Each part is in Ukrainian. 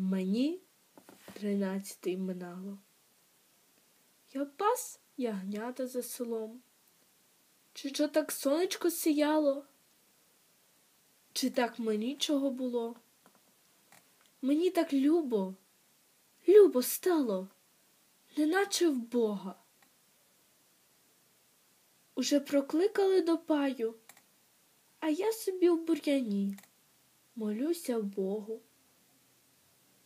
Мені тринадцятий минало. Я пас ягнята за селом. Чи що так сонечко сіяло? Чи так мені чого було? Мені так любо, любо стало, неначе в Бога. Уже прокликали до паю, а я собі в бур'яні молюся Богу.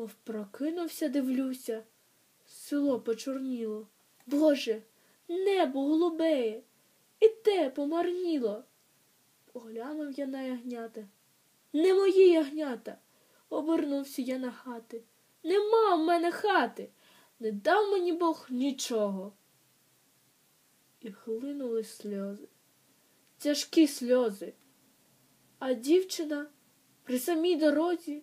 Мов прокинувся, дивлюся, село почорніло. Боже, небо голубеє, і те помарніло. Поглянув я на ягнята. Не мої ягнята. Обернувся я на хати. Нема в мене хати. Не дав мені Бог нічого. І хлинули сльози, тяжкі сльози. А дівчина при самій дорозі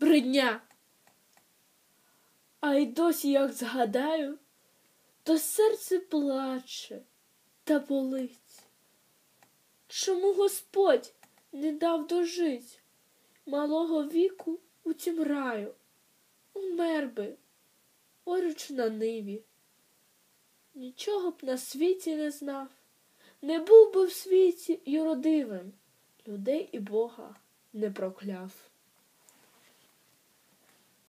Бридня. А й досі, як згадаю, то серце плаче та болить. Чому Господь не дав дожить малого віку у тім раю? Умер би, орюч на ниві. Нічого б на світі не знав, не був би в світі юродивим, людей і Бога не прокляв.